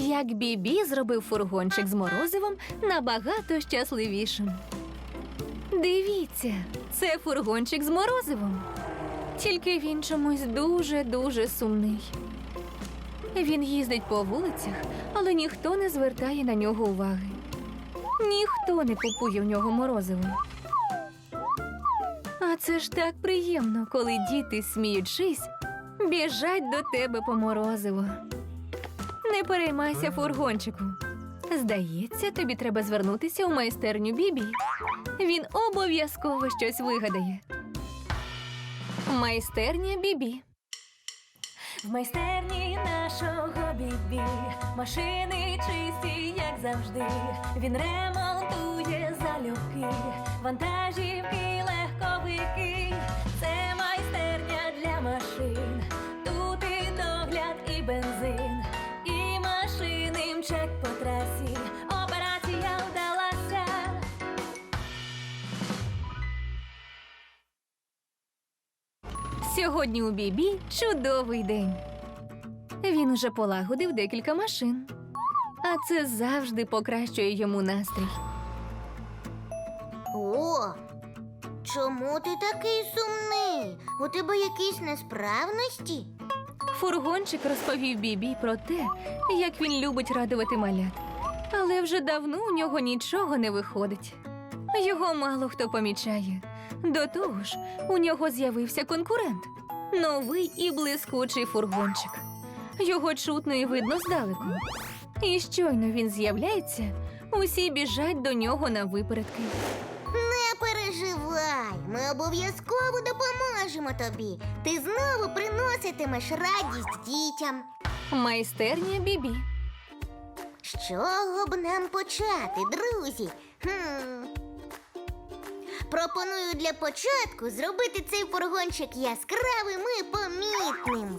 Як Бібі зробив фургончик з морозивом набагато щасливішим. Дивіться, це фургончик з морозивом. Тільки він чомусь дуже-дуже сумний. Він їздить по вулицях, але ніхто не звертає на нього уваги. Ніхто не купує в нього морозиво. А це ж так приємно, коли діти, сміючись, біжать до тебе по морозиво. Не переймайся, фургончику. Здається, тобі треба звернутися у майстерню Бібі. Він обов'язково щось вигадає. Майстерня Бібі. В майстерні нашого бібі машини чисті, як завжди. Він ремонтує залюбки, вантажівки, легковики. Сьогодні у Бібі чудовий день. Він уже полагодив декілька машин, а це завжди покращує йому настрій. О, чому ти такий сумний? У тебе якісь несправності? Фургончик розповів Бібі про те, як він любить радувати малят. Але вже давно у нього нічого не виходить. Його мало хто помічає. До того ж, у нього з'явився конкурент новий і блискучий фургончик. Його чутно і видно здалеку. І щойно він з'являється, усі біжать до нього на випередки. Не переживай, ми обов'язково допоможемо тобі. Ти знову приноситимеш радість дітям. Майстерня Бібі. З чого б нам почати, друзі? Хм. Пропоную для початку зробити цей фургончик яскравим і помітним.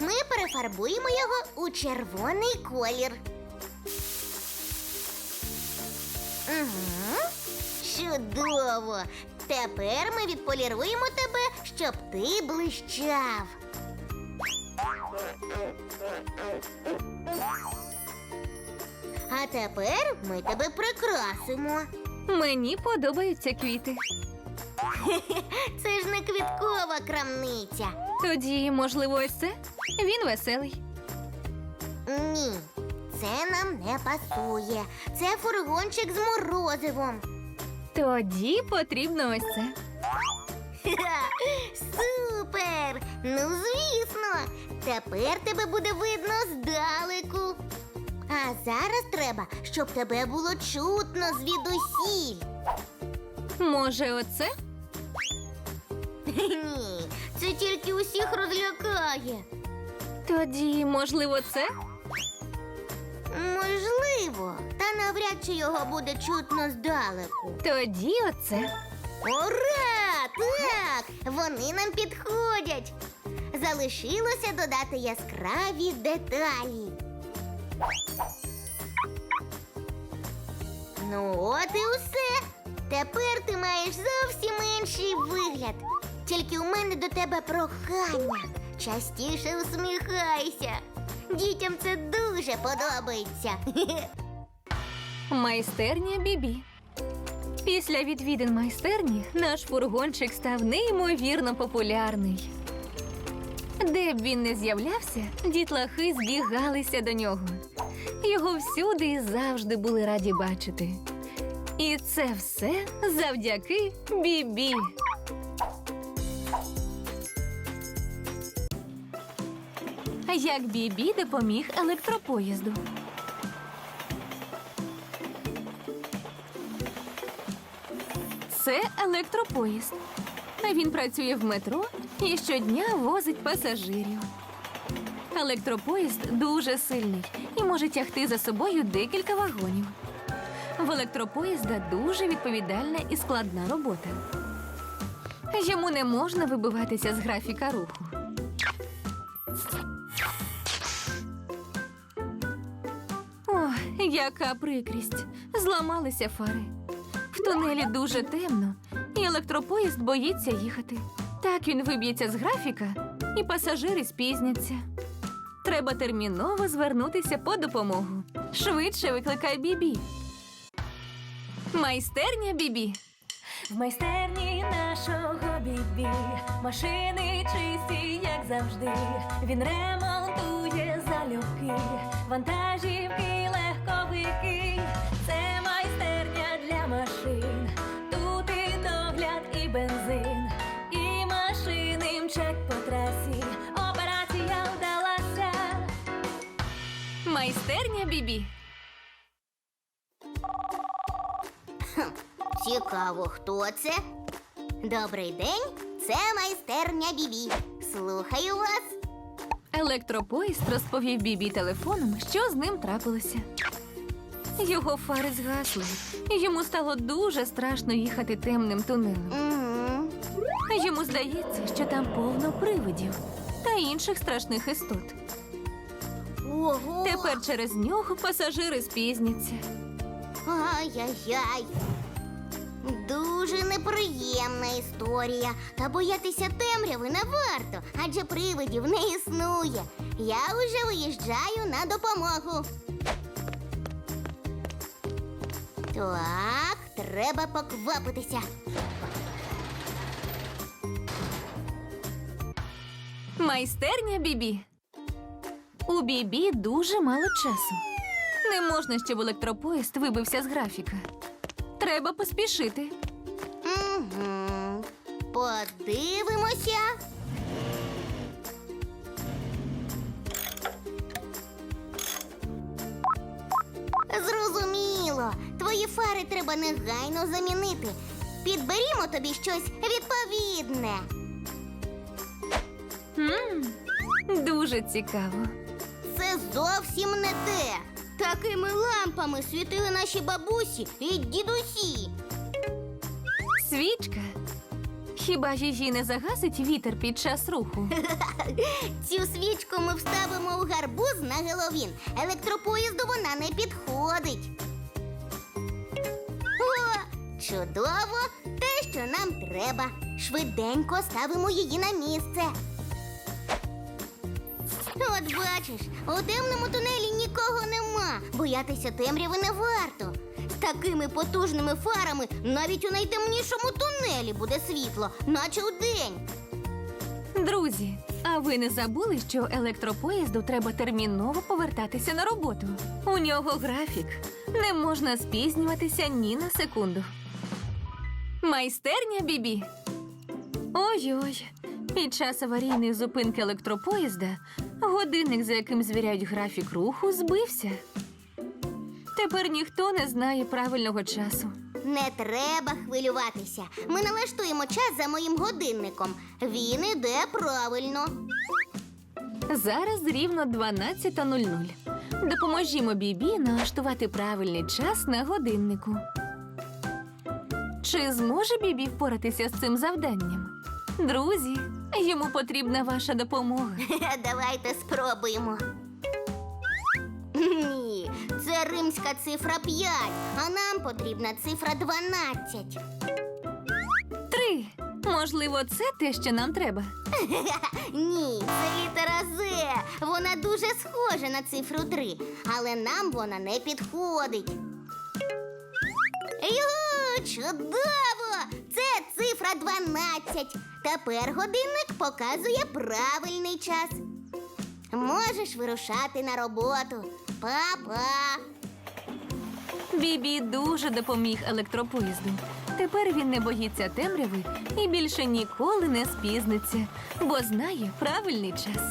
Ми перефарбуємо його у червоний колір. Угу. Чудово! Тепер ми відполіруємо тебе, щоб ти блищав. А тепер ми тебе прикрасимо. Мені подобаються квіти. Це ж не квіткова крамниця. Тоді, можливо, ось це? Він веселий. Ні, це нам не пасує. Це фургончик з морозивом. Тоді потрібно ось це. Ха, Супер! Ну, звісно, тепер тебе буде видно здалеку. Зараз треба, щоб тебе було чутно звідусіль. Може, оце? Ні, це тільки усіх розлякає. Тоді, можливо, це? Можливо, та навряд чи його буде чутно здалеку. Тоді оце. Ура! Так! Вони нам підходять. Залишилося додати яскраві деталі. Ну, от і усе. Тепер ти маєш зовсім інший вигляд. Тільки у мене до тебе прохання. Частіше усміхайся. Дітям це дуже подобається. Майстерня Бібі. Після відвідин майстерні наш фургончик став неймовірно популярний. Де б він не з'являвся, дітлахи збігалися до нього. Його всюди і завжди були раді бачити. І це все завдяки Бібі. Як Бібі допоміг електропоїзду. Це електропоїзд. Він працює в метро і щодня возить пасажирів. Електропоїзд дуже сильний і може тягти за собою декілька вагонів. В електропоїзда дуже відповідальна і складна робота. Йому не можна вибиватися з графіка руху. О, яка прикрість! Зламалися фари. В тунелі дуже темно, і електропоїзд боїться їхати. Так він виб'ється з графіка, і пасажири спізняться. Треба терміново звернутися по допомогу. Швидше викликай Бібі. Майстерня Бібі. В майстерні нашого бібі машини чисті, як завжди. Він ремонтує залюбки, вантажівки, легковики. Це майстерня Бібі. Цікаво, хто це? Добрий день, це майстерня Бібі. Слухаю вас. Електропоїзд розповів Бібі телефоном, що з ним трапилося. Його фари згасли. Йому стало дуже страшно їхати темним тунелем. Угу. Йому здається, що там повно привидів та інших страшних істот. Ого. Тепер через нього пасажири спізняться. Ай-яй-яй. Дуже неприємна історія. Та боятися темряви не варто, адже привидів не існує. Я уже виїжджаю на допомогу. Так, треба поквапитися. Майстерня Бібі. У Бібі дуже мало часу. Не можна, щоб електропоїзд вибився з графіка. Треба поспішити. Угу. Подивимося. Зрозуміло. Твої фари треба негайно замінити. Підберімо тобі щось відповідне. м дуже цікаво. Це зовсім не те. Такими лампами світили наші бабусі і дідусі. Свічка. Хіба її не загасить вітер під час руху? Цю свічку ми вставимо у гарбуз на Геловін. Електропоїзду вона не підходить. О, чудово! Те, що нам треба. Швиденько ставимо її на місце. От бачиш, у темному тунелі нікого нема. Боятися темряви не варто. З такими потужними фарами навіть у найтемнішому тунелі буде світло, наче удень. Друзі, а ви не забули, що електропоїзду треба терміново повертатися на роботу? У нього графік. Не можна спізнюватися ні на секунду. Майстерня Бібі. Ой-ой. Під час аварійної зупинки електропоїзда годинник, за яким звіряють графік руху, збився. Тепер ніхто не знає правильного часу. Не треба хвилюватися. Ми налаштуємо час за моїм годинником. Він іде правильно. Зараз рівно 12.00. Допоможімо Бібі налаштувати правильний час на годиннику. Чи зможе Бібі впоратися з цим завданням? Друзі, йому потрібна ваша допомога. Давайте спробуємо. Ні, це римська цифра 5, а нам потрібна цифра 12. Три. Можливо, це те, що нам треба. Ні, це літера З. Вона дуже схожа на цифру 3, але нам вона не підходить. Йо, чудово! Цифра 12. Тепер годинник показує правильний час. Можеш вирушати на роботу. Па-па. Бібі дуже допоміг електропоїзду. Тепер він не боїться темряви і більше ніколи не спізниться, бо знає правильний час.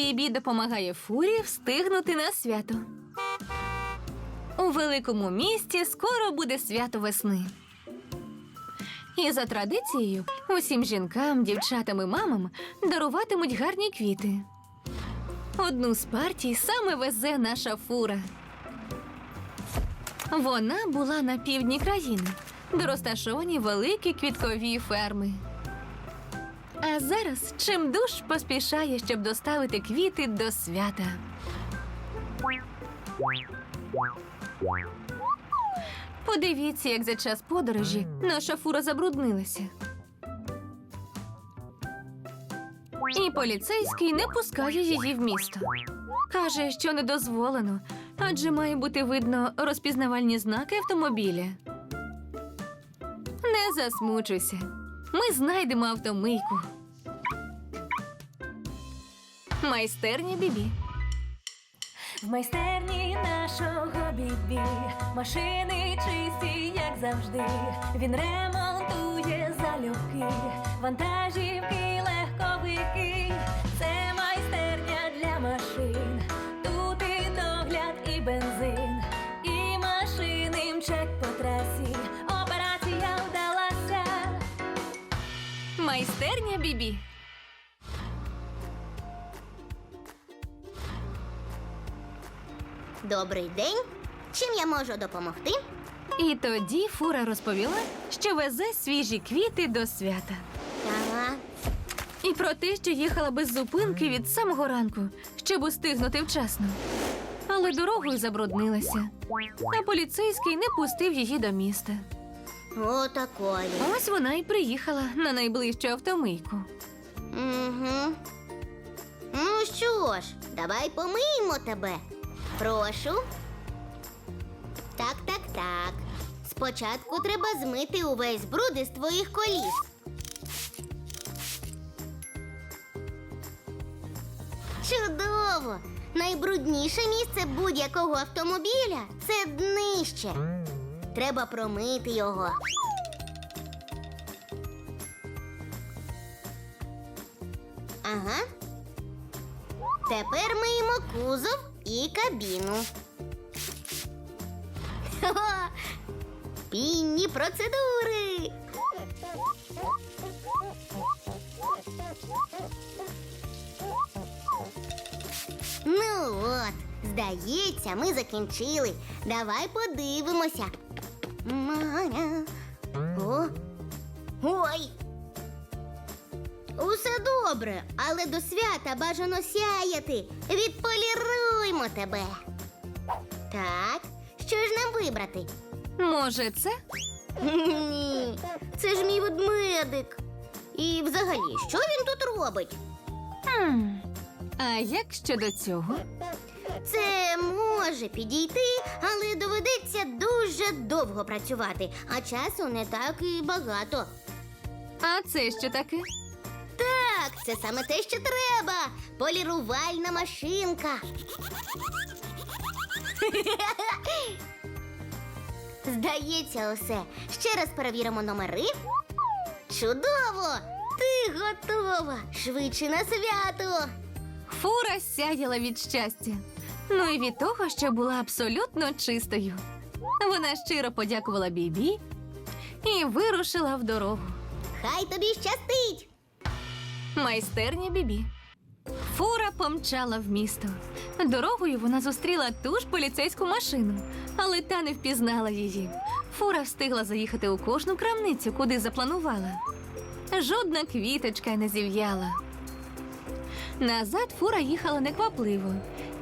Бібі допомагає фурі встигнути на свято. У великому місті скоро буде свято весни. І за традицією усім жінкам, дівчатам і мамам даруватимуть гарні квіти. Одну з партій саме везе наша фура. Вона була на півдні країни, де розташовані великі квіткові ферми. А зараз чимдуж поспішає, щоб доставити квіти до свята. Подивіться, як за час подорожі наша фура забруднилася. І поліцейський не пускає її в місто. Каже, що не дозволено, адже має бути видно розпізнавальні знаки автомобіля. Не засмучуйся. Ми знайдемо автомийку. Майстерня Бібі. В майстерні нашого бібі машини чисті, як завжди. Він ремонтує залюбки, вантажівки, легковики. Майстерня Бібі. Добрий день. Чим я можу допомогти? І тоді фура розповіла, що везе свіжі квіти до свята. Ага. І про те, що їхала без зупинки від самого ранку, щоб устигнути вчасно. Але дорогою забруднилася, а поліцейський не пустив її до міста. Отакої. Ось вона й приїхала на найближчу автомийку. Угу. Ну що ж, давай помиємо тебе. Прошу. Так, так, так. Спочатку треба змити увесь бруд із твоїх коліс. Чудово! Найбрудніше місце будь-якого автомобіля це днище. Треба промити його. Ага. Тепер миємо кузов і кабіну. Пінні процедури. Ну от, здається, ми закінчили. Давай подивимося. Маня. О. Ой. Усе добре, але до свята бажано сяяти. Відполіруймо тебе. Так, що ж нам вибрати? Може, це? Ні, це ж мій ведмедик. І взагалі, що він тут робить? А як щодо цього? Це може підійти, але доведеться дуже довго працювати, а часу не так і багато. А це що таке? Так, це саме те, що треба. Полірувальна машинка. Здається, усе. Ще раз перевіримо номери. Чудово! Ти готова! Швидше на свято! Фура сяяла від щастя. Ну і від того, що була абсолютно чистою. Вона щиро подякувала Бібі і вирушила в дорогу. Хай тобі щастить! Майстерня Бібі. Фура помчала в місто. Дорогою вона зустріла ту ж поліцейську машину, але та не впізнала її. Фура встигла заїхати у кожну крамницю, куди запланувала. Жодна квіточка не зів'яла. Назад фура їхала неквапливо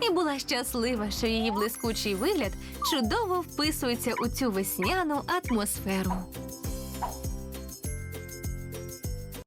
і була щаслива, що її блискучий вигляд чудово вписується у цю весняну атмосферу.